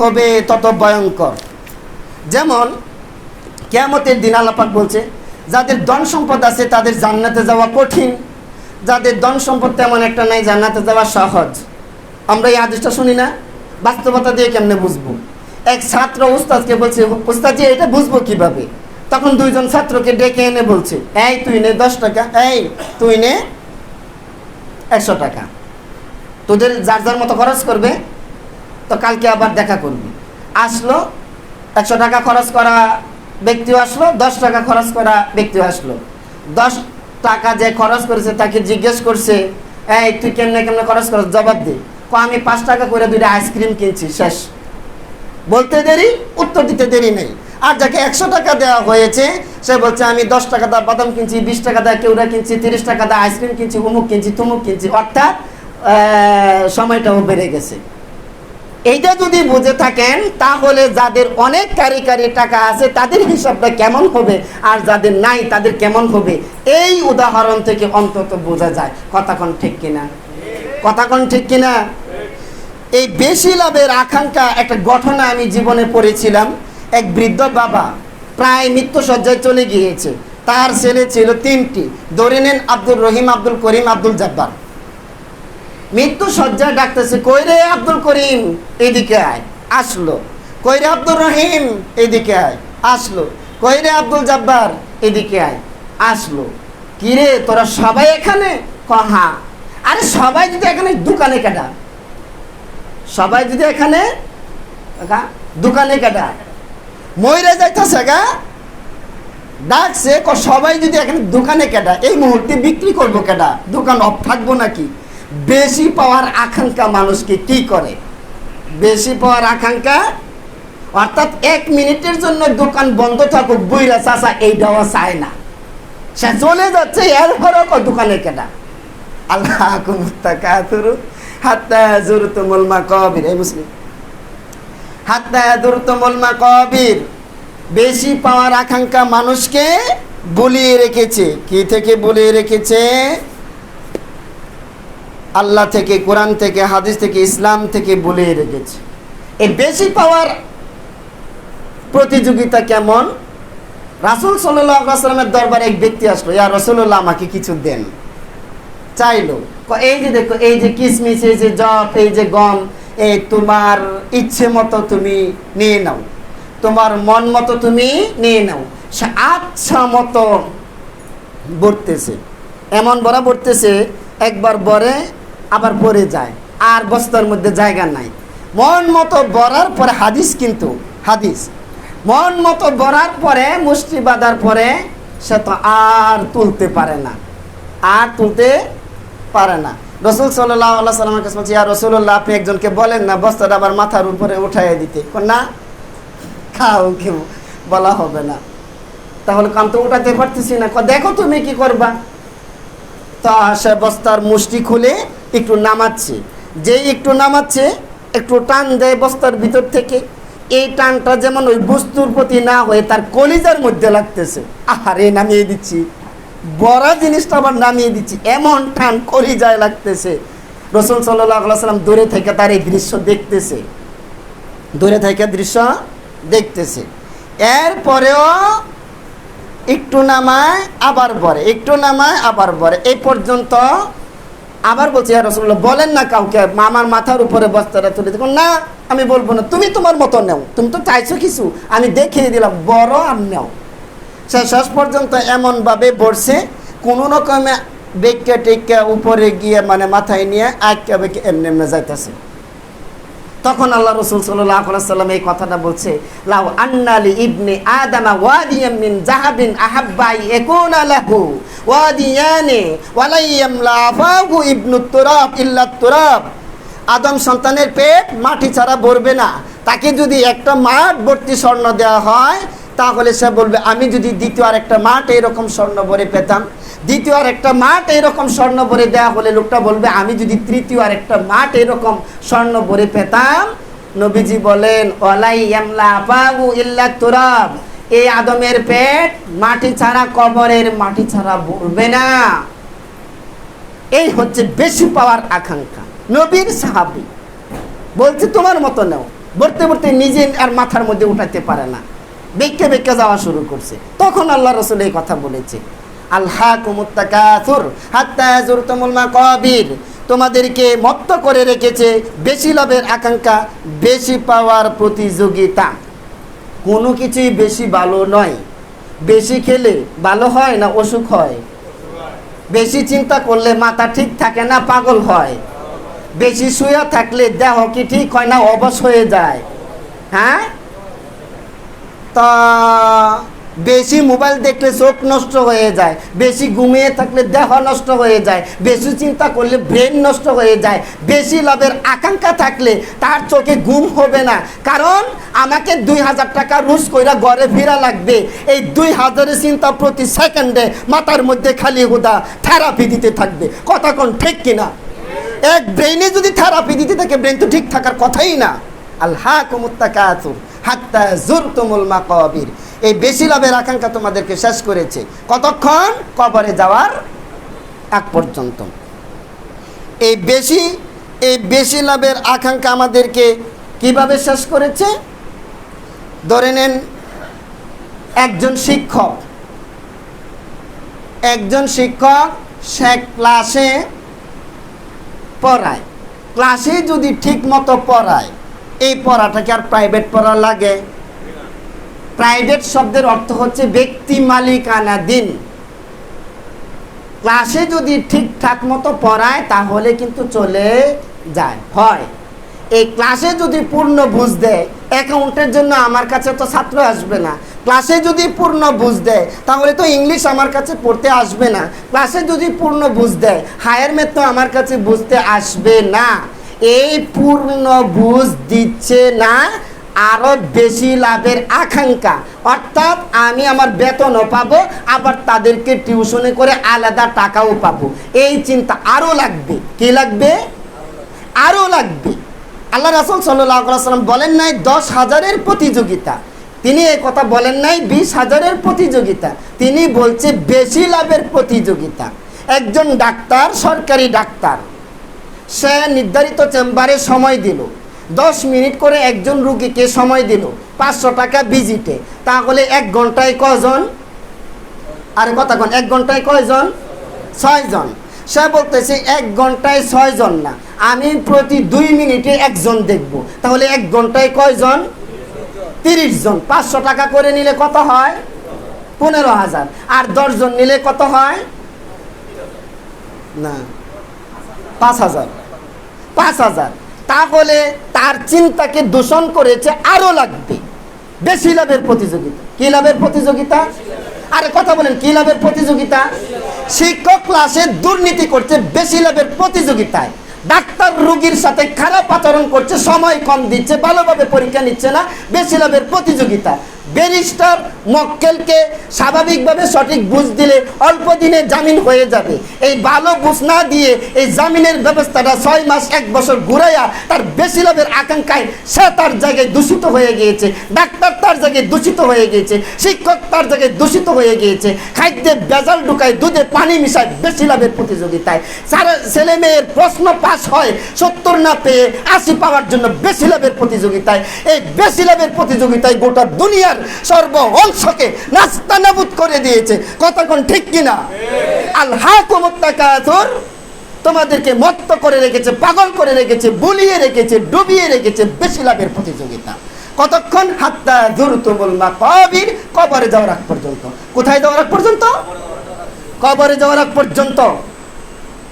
হবে তত ভয়ঙ্কর। যেমন, কেয়ামতের দিন আল্লাপাক বলছে, যাদের ধন সম্পদ আছে তাদের জান্নাতে যাওয়া কঠিন, যাদের ধন সম্পদ তেমন একটা নাই, জান্নাতে যাওয়া সহজ। আমরা এই আদেশটা শুনি না, বাস্তবতা দিয়ে কেমনে বুঝব? এক ছাত্র উস্তাদকে বলছে উস্তাদ এটা বুঝব কীভাবে? তখন দুইজন ছাত্রকে ডেকে এনে বলছে, এই তুই নে দশ টাকা, এই তুই নে একশো টাকা। তোদের যার যার মতো খরচ করবে তো কালকে আবার দেখা করবি। আসলো, একশো টাকা খরচ করা ব্যক্তিও আসলো, দশ টাকা খরচ করা ব্যক্তিও আসলো। দশ টাকা যে খরচ করেছে তাকে জিজ্ঞেস করছে, এই, তুই কেমনে কেমনে খরচ করছ? জবাব দে। কো আমি পাঁচ টাকা করে দুইটা আইসক্রিম কিনছি, শেষ। বলতে দেরি, উত্তর দিতে দেরি নেই। আর যাকে একশো টাকা দেওয়া হয়েছে, সে বলছে, আমি দশ টাকা দা বাদাম কিনছি, বিশ টাকা দা কেউরা কিনছি, তিরিশ টাকা দা আইসক্রিম কিনছি উমুক কিনছি তুমুক কিনছি। অর্থাৎ সময়টাও বেড়ে গেছে। এইটা যদি বুঝে থাকেন, তাহলে যাদের অনেক কারি কারি টাকা আছে, তাদের হিসাবটা কেমন হবে? আর যাদের নাই, তাদের কেমন হবে? এই উদাহরণ থেকে অন্তত বোঝা যায়। কথাক্ষণ ঠিক কিনা? কথাক্ষণ ঠিক কিনা? এই বেশি লাভের আকাঙ্ক্ষা একটা ঘটনা আমি জীবনে পড়েছিলাম। এক বৃদ্ধ বাবা প্রায় মৃত্যু সজ্জায় চলে গিয়েছে। তার ছেলে ছিল তিনটি। ধরে নেন আব্দুল রহিম, আব্দুল করিম, আব্দুল জব্বার। মৃত্যু সজ্জায় ডাকতেছে কই রে আব্দুল করিম, এদিকে আয়। আসলো। কই রে আব্দুল রহিম, এদিকে আয়। আসলো। কই রে আব্দুল জব্বার, এদিকে আয়। আসলো। কি রে তোরা সবাই এখানে? ক কহা। আরে সবাই যদি এখানে, দোকানে কাটা সবাই যদি এখানে? দোকানে কাটা ময়রা যাইতেছে গা। ডাকছে সবাই যদি এখানে, দোকানে কেটা এই মুহূর্তে বিক্রি করব কেটা দোকান অফ থাকব নাকি? বেশি পাওয়ার আকাঙ্ক্ষা মানুষকে কি করে? বেশি পাওয়ার আকাঙ্ক্ষা? অর্থাৎ এক মিনিটের জন্য দোকান বন্ধ থাকুক, বইরা চাষা এইটাও চায় না। সে চলে যাচ্ছে, এরপরও ক দোকানে কেটা আল্লাহ কুমুত্তাকাতুরু হাত্তা জুরতুমুল মাকাবির। এই মুসলিম। হাত্তা জুরতুমুল মাকাবির। বেশি পাওয়ার আকাঙ্ক্ষা মানুষকে বলিয়ে রেখেছে। কি থেকে বলিয়ে রেখেছে? আল্লাহ থেকে, কোরআন থেকে, হাদিস থেকে, ইসলাম থেকে বলে রেখেছে। এই বেশি পাওয়ার প্রতিযোগিতা কেমন? রাসুল সাল্লামের দরবারে এক ব্যক্তি আসলো, ইয়া রসুল্লাহ আমাকে কিছু দেন। চাইলো এই যে দেখো, এই যে কিসমিস, এই যে জব এই যে গম এই তোমার ইচ্ছে মতো তুমি নিয়ে নাও। তোমার মন মতো তুমি নিয়ে নাও। সে আচ্ছা মতো বর্তেছে এমন বড়া বর্তেছে একবার বরে আবার পরে যায়। আর বস্তার মধ্যে জায়গা নাই। মন মতো বরার পরে হাদিস কিন্তু, হাদিস। মন মতো বরার পরে, মুষ্টি বাঁধার পরে, সে তো আর তুলতে পারে না। আর তুলতে পারে না। রসুল সাল্লাহ আল্লাহ সাল্লামের কাছে বলছি আর রসুল্লাহ আপনি একজনকে বলেন না বস্তাটা আবার মাথার উপরে উঠাইয়া দিতে। না, খাও কেউ, বলা হবে না। তাহলে কাম তো উঠাতে পারতেছি না। দেখো তুমি কি করবা? তা সে বস্তার মুষ্টি খুলে একটু নামাচ্ছে। যেই একটু নামাচ্ছে, একটু টান দেয় বস্তার ভিতর থেকে। এই টানটা যেমন ওই বস্তুর প্রতি না হয়ে তার কলিজার মধ্যে লাগতেছে। আহারে, নামিয়ে দিচ্ছি। বড় জিনিসটা আবার নামিয়ে দিচ্ছি। এমন টান কলিজায় লাগতেছে। রসুল সাল্লাম দূরে থেকে তার এই দৃশ্য দেখতেছে। দূরে থেকে দৃশ্য দেখতেছে। এরপরেও একটু নামায়, আবার বরে একটু নামায়, আবার বরে এই পর্যন্ত আবার বলছে হ্যাঁ রসুল্লাহ বলেন না কাউকে আমার মাথার উপরে বস্তাটা তুলে দেখুন না, আমি বলব না, তুমি তোমার মতো নেও, তুমি তো চাইছো কিছু, আমি দেখিয়ে দিলাম, বড় আর নেও। সে শেষ পর্যন্ত এমনভাবে বসছে কোনো রকমে বেক্কা টেক্কা উপরে গিয়ে মানে মাথায় নিয়ে, আঁকা বেঁকে এমনি এমনি যাইতেছে। তখন আল্লাহ রসুল সাল্লাম এই কথাটা বলছে, লাউ আন্নালি ইবনে আদামা ওয়াদিয়াম মিন জাহাবিন আহাব্বাই একুনা লাহু ওয়াদিয়ানে ওয়ালাইয়াম লাফাহু ইবনু তুরাব ইল্লা তুরাব। আদম সন্তানের পেট মাটি ছাড়া ভরবে না। তাকে যদি একটা মাঠ ভর্তি স্বর্ণ দেওয়া হয়, তাহলে সে বলবে, আমি যদি দ্বিতীয় আর একটা মাঠ এরকম স্বর্ণ ভরে পেতাম। দ্বিতীয় আর একটা মাঠ এরকম স্বর্ণ ভরে দেওয়া হলে লোকটা বলবে, আমি যদি তৃতীয় আর একটা মাঠ এরকম স্বর্ণ ভরে পেতাম? নবীজি বলেন ইয়ামলা আপাগু ইল্লা এই আদমের পেট মাটি ছাড়া, কবরের মাটি ছাড়া ভরবে না। এই হচ্ছে বেশি পাওয়ার আকাঙ্ক্ষা। নবীর সাহাবি বলছে, তোমার মতো নেও। ভরতে ভরতে নিজে আর মাথার মধ্যে উঠাতে পারে না। বেঁকে বেঁকে যাওয়া শুরু করছে। তখন আল্লাহ রসুল এই কথা বলেছে। মাকাবির। তোমাদেরকে মত্ত করে রেখেছে বেশি লাভের আকাঙ্ক্ষা, বেশি পাওয়ার প্রতিযোগিতা। কোনো কিছুই বেশি ভালো নয়। বেশি খেলে ভালো হয় না অসুখ হয়? বেশি চিন্তা করলে মাথা ঠিক থাকে না, পাগল হয়? বেশি শুয়ে থাকলে দেহ কি ঠিক হয় না, অবশ হয়ে যায়? হ্যাঁ? তা বেশি মোবাইল দেখলে চোখ নষ্ট হয়ে যায়, বেশি ঘুমিয়ে থাকলে দেহ নষ্ট হয়ে যায়, বেশি চিন্তা করলে ব্রেন নষ্ট হয়ে যায়, বেশি লাভের আকাঙ্ক্ষা থাকলে তার চোখে ঘুম হবে না। কারণ আমাকে দুই হাজার টাকা রুজ কইরা ঘরে ফেরা লাগবে। এই দুই হাজারের চিন্তা প্রতি সেকেন্ডে মাথার মধ্যে খালি হুদা থেরাপি দিতে থাকবে। কথা কোন ঠিক কিনা? এক ব্রেইনে যদি থেরাপি দিতে থাকে ব্রেন তো ঠিক থাকার কথাই না। আল্লাহ কুমুত্তাকাতুর হাত্তা জুরতুমুল মাকাবির। এই বেশি লাভের আকাঙ্ক্ষা তোমাদেরকে শেষ করেছে। কতক্ষণ? কবরে যাওয়ার এক পর্যন্ত। এই বেশি এই বেশি লাভের আকাঙ্ক্ষা আমাদেরকে কীভাবে শেষ করেছে? ধরে নেন, একজন শিক্ষক। একজন শিক্ষক, সে ক্লাসে পড়ায়। ক্লাসে যদি ঠিক মতো পড়ায়, এই পড়াটাকে আর প্রাইভেট পড়া লাগে। প্রাইভেট শব্দের অর্থ হচ্ছে ব্যক্তি মালিকানাধীন ক্লাসে যদি ঠিকঠাক মতো পড়ায়, তাহলে কিন্তু চলে যায়, হয়। এই ক্লাসে যদি পূর্ণ বুঝ দেয়, অ্যাকাউন্টের জন্য আমার কাছে তো ছাত্র আসবে না। ক্লাসে যদি পূর্ণ বুঝ দেয়, তাহলে তো ইংলিশ আমার কাছে পড়তে আসবে না। ক্লাসে যদি পূর্ণ বুঝ দেয়, হায়ার ম্যাথ তো আমার কাছে বুঝতে আসবে না। এই পূর্ণ বুঝ দিচ্ছে না আরও বেশি লাভের আকাঙ্ক্ষা। অর্থাৎ আমি আমার বেতনও পাবো, আবার তাদেরকে টিউশনে করে আলাদা টাকাও পাবো। এই চিন্তা আরও লাগবে। কি লাগবে? আরও লাগবে। আল্লাহ রাসুল সাল্লাম বলেন নাই, দশ হাজারের প্রতিযোগিতা। তিনি এই কথা বলেন নাই, বিশ হাজারের প্রতিযোগিতা। তিনি বলছে, বেশি লাভের প্রতিযোগিতা। একজন ডাক্তার, সরকারি ডাক্তার। সে নির্ধারিত চেম্বারে সময় দিল। দশ মিনিট করে একজন রুগীকে সময় দিল, পাঁচশো টাকা ভিজিটে তাহলে এক ঘন্টায় কজন আরে কথা কন, এক ঘন্টায় কয়জন? ছয়জন। সে বলতেছে, এক ঘন্টায় ছয়জন না। আমি প্রতি দুই মিনিটে একজন দেখব। তাহলে এক ঘন্টায় কয়জন? তিরিশ জন পাঁচশো টাকা করে নিলে কত হয়? পনেরো হাজার। আর দশজন নিলে কত হয়? না, পাঁচ হাজার। পাঁচ হাজার। তাহলে তার চিন্তাকে দূষণ করেছে আরও লাগবে। বেশি লাভের প্রতিযোগিতা। কি লাভের প্রতিযোগিতা? আরে কথা বলেন, কি লাভের প্রতিযোগিতা? শিক্ষক ক্লাসে দুর্নীতি করছে বেশি লাভের প্রতিযোগিতায়। ডাক্তার রুগীর সাথে খারাপ আচরণ করছে, সময় কম দিচ্ছে, ভালোভাবে পরীক্ষা নিচ্ছে না, বেশি লাভের প্রতিযোগিতা। ব্যারিস্টার মক্কেলকে স্বাভাবিকভাবে সঠিক বুঝ দিলে অল্প দিনে জামিন হয়ে যাবে। এই ভালো বুঝ না দিয়ে এই জামিনের ব্যবস্থাটা ছয় মাস, এক বছর ঘুরাইয়া তার বেশি লাভের আকাঙ্ক্ষায় সে তার জায়গায় দূষিত হয়ে গিয়েছে। ডাক্তার তার জায়গায় দূষিত হয়ে গিয়েছে। শিক্ষক তার জায়গায় দূষিত হয়ে গিয়েছে। খাদ্যে বেজাল ঢুকায় দুধে পানি মিশায় বেশি লাভের প্রতিযোগিতায়। সারা ছেলে মেয়ের প্রশ্ন পাস হয়, সত্তর না পেয়ে আশি পাওয়ার জন্য বেশি লাভের প্রতিযোগিতায়। এই বেশি লাভের প্রতিযোগিতায় গোটা দুনিয়ার সর্ব অংশকে নাস্তা নাবুদ করে দিয়েছে। কতক্ষণ ঠিক কিনা? আল্লাহ কুমত্তাকাতুর তোমাদেরকে মত্ত করে রেখেছে, পাগল করে রেখেছে, বুলিয়ে রেখেছে, ডুবিয়ে রেখেছে বেশি লাভের প্রতিযোগিতা। কতক্ষণ? হাত্তা জুরতুমুল মাকাবির, কবরে যাওয়ার আগ পর্যন্ত। কোথায় যাওয়ার আগ পর্যন্ত? কবরে যাওয়ার আগ পর্যন্ত।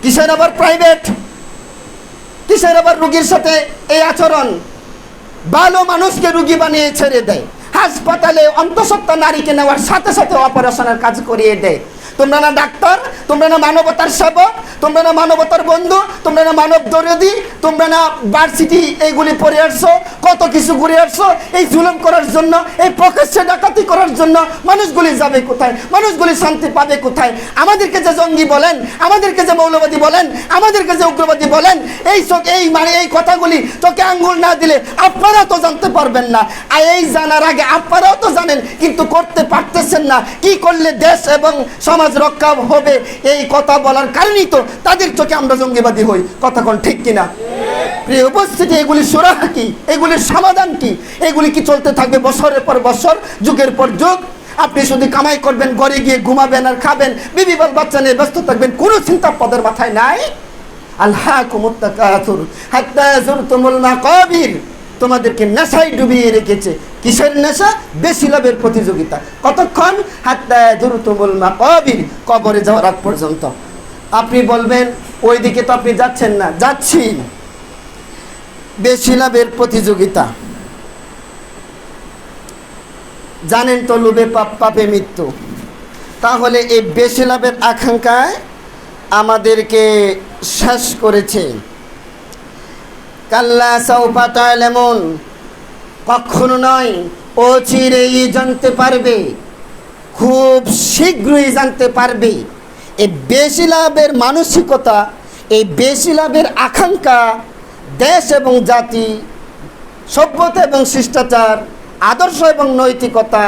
কিসের আবার প্রাইভেট কিসের আবার রুগীর সাথে এই আচরণ? ভালো মানুষকে রুগী বানিয়ে ছেড়ে দেয়। হাসপাতালে অন্তঃসত্ত্বা নারীকে নেওয়ার সাথে সাথে অপারেশনের কাজ করিয়ে দেয় তোমরা না ডাক্তার, তোমরা না মানবতার সেবক, তোমরা না মানবতার বন্ধু, তোমরা না মানব দরদি, তোমরা না ভার্সিটি এইগুলি পড়ে আসছো, কত কিছু ঘুরে আসছো, এই জুলুম করার জন্য, এই প্রকাশ্যে ডাকাতি করার জন্য মানুষগুলি যাবে কোথায়? মানুষগুলি শান্তি পাবে কোথায়? আমাদেরকে যে জঙ্গি বলেন, আমাদেরকে যে মৌলবাদী বলেন, আমাদেরকে যে উগ্রবাদী বলেন, এই চোখ এই মানে এই কথাগুলি তোকে আঙ্গুল না দিলে আপনারা তো জানতে পারবেন না। আর এই জানার আগে আপনারাও তো জানেন, কিন্তু করতে পারতেছেন না। কি করলে দেশ এবং সমাজ সমাজ রক্ষা হবে, এই কথা বলার কারণেই তো তাদের চোখে আমরা জঙ্গিবাদী হই। কথা কোন ঠিক কিনা? প্রিয় উপস্থিতি এগুলি সুরাহা কি? এগুলির সমাধান কি? এগুলি কি চলতে থাকবে বছরের পর বছর, যুগের পর যুগ? আপনি শুধু কামাই করবেন, ঘরে গিয়ে ঘুমাবেন আর খাবেন, বিবি বাল বাচ্চা নিয়ে ব্যস্ত থাকবেন, কোনো চিন্তা পদের মাথায় নাই? আল্লাহ কুমুত্তাকাতুর, হাত্তা জুরতুমুল মাকাবির। তোমাদেরকে নেশায় ডুবিয়ে রেখেছে। কিসের নেশা? বেশি লাভের প্রতিযোগিতা। কতক্ষণ? হাত্তা জুরতুমুল মাকাবির, কবরে যাওয়ার আগ পর্যন্ত। আপনি বলবেন, ওইদিকে তো আপনি যাচ্ছেন না। যাচ্ছি। বেশি লাভের প্রতিযোগিতা। জানেন তো লোভে পাপ, পাপে মৃত্যু। তাহলে এই বেশি লাভের আকাঙ্ক্ষায় আমাদেরকে শেষ করেছে। কাল্লা সৌপাতা লেমন কখনো নয়, ও চিরেই জানতে পারবে, খুব শীঘ্রই জানতে পারবে এই বেশি লাভের মানসিকতা এই বেশি লাভের আকাঙ্ক্ষা, দেশ এবং জাতি, সভ্যতা এবং শিষ্টাচার, আদর্শ এবং নৈতিকতা,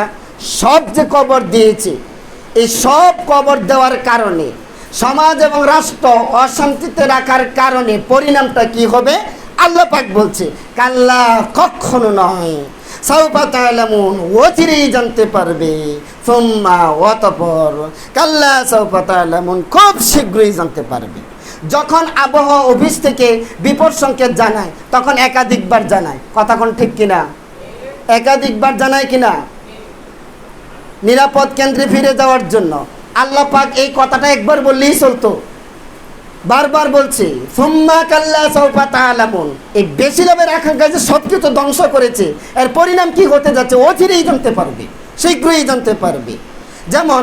সব যে কবর দিয়েছে এই সব কবর দেওয়ার কারণে, সমাজ এবং রাষ্ট্র অশান্তিতে রাখার কারণে, পরিণামটা কি হবে? আল্লাহ পাক বলছে, কাল্লা কখনো নয়। সৌপাতালামুন অচিরেই জানতে পারবে। সোম্মা অতপর কাল্লা সৌপাতালামুন খুব শীঘ্রই জানতে পারবে। যখন আবহাওয়া অফিস থেকে বিপদ সংকেত জানায়, তখন একাধিকবার জানায়। কথা কোন ঠিক কিনা? একাধিকবার জানায় কিনা? নিরাপদ কেন্দ্রে ফিরে যাওয়ার জন্য। আল্লাহ পাক এই কথাটা একবার বললেই চলতো। বারবার বলছে, সুম্মা কাল্লা সৌফা তাআলামুন। এই বেশি লাভের আকাঙ্ক্ষা যে সব কিছু ধ্বংস করেছে, এর পরিণাম কি হতে যাচ্ছে অচিরেই জানতে পারবে, শীঘ্রই জানতে পারবে। যেমন,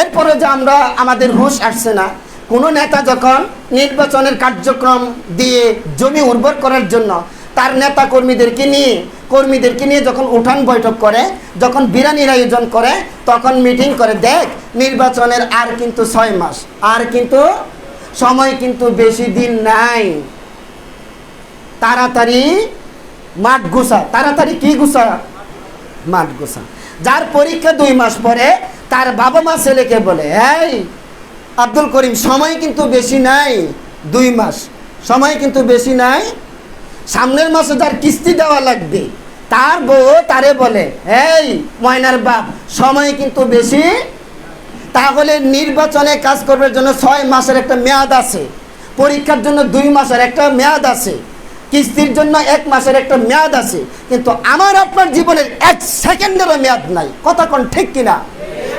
এরপরে যে আমরা, আমাদের হুঁশ আসছে না, কোনো নেতা যখন নির্বাচনের কার্যক্রম দিয়ে জমি উর্বর করার জন্য তার নেতা কর্মীদেরকে নিয়ে কর্মীদেরকে নিয়ে যখন উঠান বৈঠক করে, যখন বিরানির আয়োজন করে, তখন মিটিং করে, দেখ, নির্বাচনের আর কিন্তু ছয় মাস, আর কিন্তু সময় কিন্তু বেশি দিন নাই। তাড়াতাড়ি মাঠ গুছা। তাড়াতাড়ি কি গুছা? মাঠ গুছা। যার পরীক্ষা দুই মাস পরে, তার বাবা মা ছেলেকে বলে, এই আব্দুল করিম, সময় কিন্তু বেশি নাই দুই মাস। সময় কিন্তু বেশি নাই। সামনের মাসে যার কিস্তি দেওয়া লাগবে, তার বউ তারে বলে, এই ময়নার বাপ, সময় কিন্তু বেশি তাহলে নির্বাচনে কাজ করবার জন্য ছয় মাসের একটা মেয়াদ আছে। পরীক্ষার জন্য দুই মাসের একটা মেয়াদ আছে। কিস্তির জন্য এক মাসের একটা মেয়াদ আছে। কিন্তু আমার আপনার জীবনের এক সেকেন্ডেরও মেয়াদ নাই। কথা কোন ঠিক কিনা?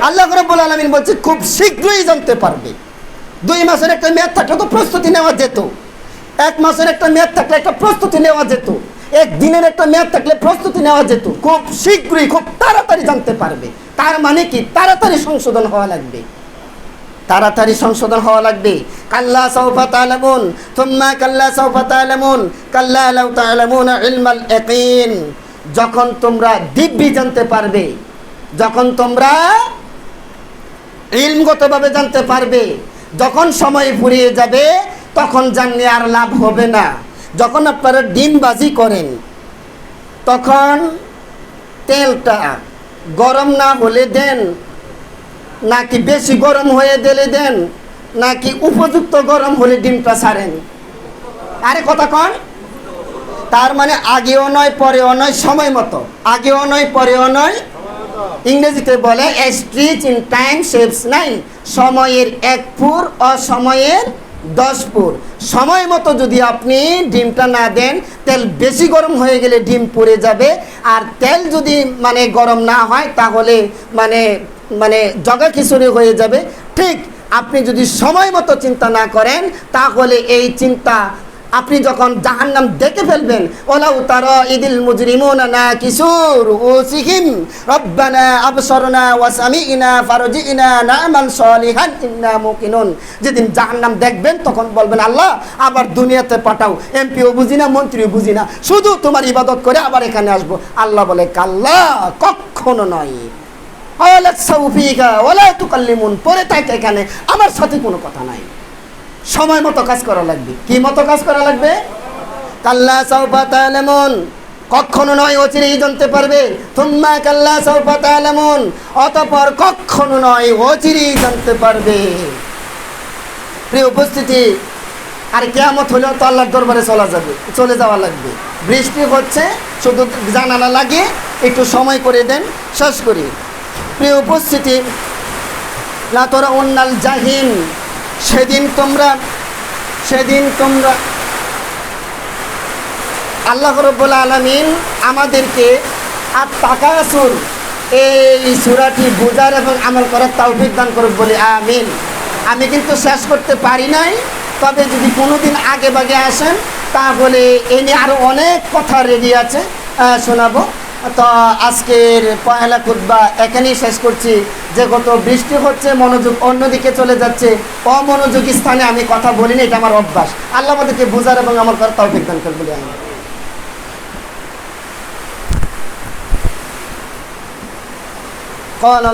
আল্লাহ রব্বুল আলমিন বলছে, খুব শীঘ্রই জানতে পারবে। দুই মাসের একটা মেয়াদ থাকলে তো প্রস্তুতি নেওয়া যেত। এক মাসের একটা মেয়াদ থাকলে একটা প্রস্তুতি নেওয়া যেত। এক দিনের একটা মেয়াদ থাকলে প্রস্তুতি নেওয়া যেত। খুব শীঘ্রই, খুব তাড়াতাড়ি জানতে পারবে। তার মানে কি? তাড়াতাড়ি সংশোধন হওয়া লাগবে। তাড়াতাড়ি সংশোধন হওয়া লাগবে। কাল্লা সৌফা তালামুন তুম্মা কাল্লা সৌফা তালামুন কাল্লা লাউ তালামুন ইলমাল ইয়াকিন। যখন তোমরা দিব্যি জানতে পারবে, যখন তোমরা ইলমগতভাবে জানতে পারবে, যখন সময় ফুরিয়ে যাবে, তখন জানলে আর লাভ হবে না। যখন আপনারা ডিমবাজি করেন, তখন তেলটা গরম না হলে দেন, নাকি বেশি গরম হয়ে দিলে দেন, নাকি উপযুক্ত গরম হলে ডিমটা ছাড়েন। আরে কথা কন। তার মানে আগেও নয়, পরেও নয়, সময় মতো। আগেও নয়, পরেও নয়। ইংরেজিতে বলে স্ট্রিচ ইন টাইম শেপস নাই সময়ের এক ফুর, অসময়ের দশ ফুর সময় মতো যদি আপনি ডিমটা না দেন, তেল বেশি গরম হয়ে গেলে ডিম পুড়ে যাবে। আর তেল যদি মানে গরম না হয়, তাহলে মানে মানে জগা খিচুড়ি হয়ে যাবে। ঠিক আপনি যদি সময় মতো চিন্তা না করেন, তাহলে এই চিন্তা আপনি যখন জাহান্নাম দেখে ফেলবেন ওলাউ তারা ইদিল মুজরিমুনা না কিশোর ও সিহিম রব্বানা আবসরনা ওয়া সামিইনা ফারজিইনা না'মাল সলিহান, ইন্না মুকিনুন। যেদিন জাহান্নাম দেখবেন, তখন বলবেন, আল্লাহ, আবার দুনিয়াতে পাঠাও। এমপিও বুঝি না, মন্ত্রীও বুঝি না। শুধু তোমার ইবাদত করে আবার এখানে আসব। আল্লাহ বলে, কাল্লা কখনো নয়। ওলা সাউফিকা ওলা তুকাল্লিমুন। পরে থাকে এখানে। আমার সাথে কোনো কথা নাই। সময় মতো কাজ করা লাগবে। কি মতো কাজ করা লাগবে? কাল্লা সাউফা তালামুন কখনো নয় অচিরেই জানতে পারবে। তুম্মা কাল্লা তালামুন অতপর কখনো নয় অচিরেই জানতে পারবে। প্রিয় উপস্থিতি, আর কেয়ামত হলেও তো আল্লাহর দরবারে চলা যাবে, চলে যাওয়া লাগবে। বৃষ্টি হচ্ছে, শুধু জানালা লাগে, একটু সময় করে দেন, শেষ করি। প্রিয় উপস্থিতি না তোরা অন্যাল জাহিন। সেদিন তোমরা সেদিন তোমরা আল্লাহ রব্বুল আলমিন আমাদেরকে আর তাকাসুর এই সুরাটি বোঝার এবং আমল করার তৌফিক দান করুক বলে আমিন। আমি কিন্তু শেষ করতে পারি নাই, তবে যদি কোনো দিন আগে বাগে আসেন, তাহলে এ নিয়ে আরও অনেক কথা রেডি আছে শোনাবো। তো আজকের পয়লা কুদ্বা এখানেই শেষ করছি যে গত বৃষ্টি হচ্ছে মনোযোগ অন্যদিকে চলে যাচ্ছে অমনোযোগী স্থানে আমি কথা বলিনি এটা আমার অভ্যাস আল্লাহ আমাদেরকে বোঝার এবং আমার করার তৌফিক দান করুক বলে আমি قال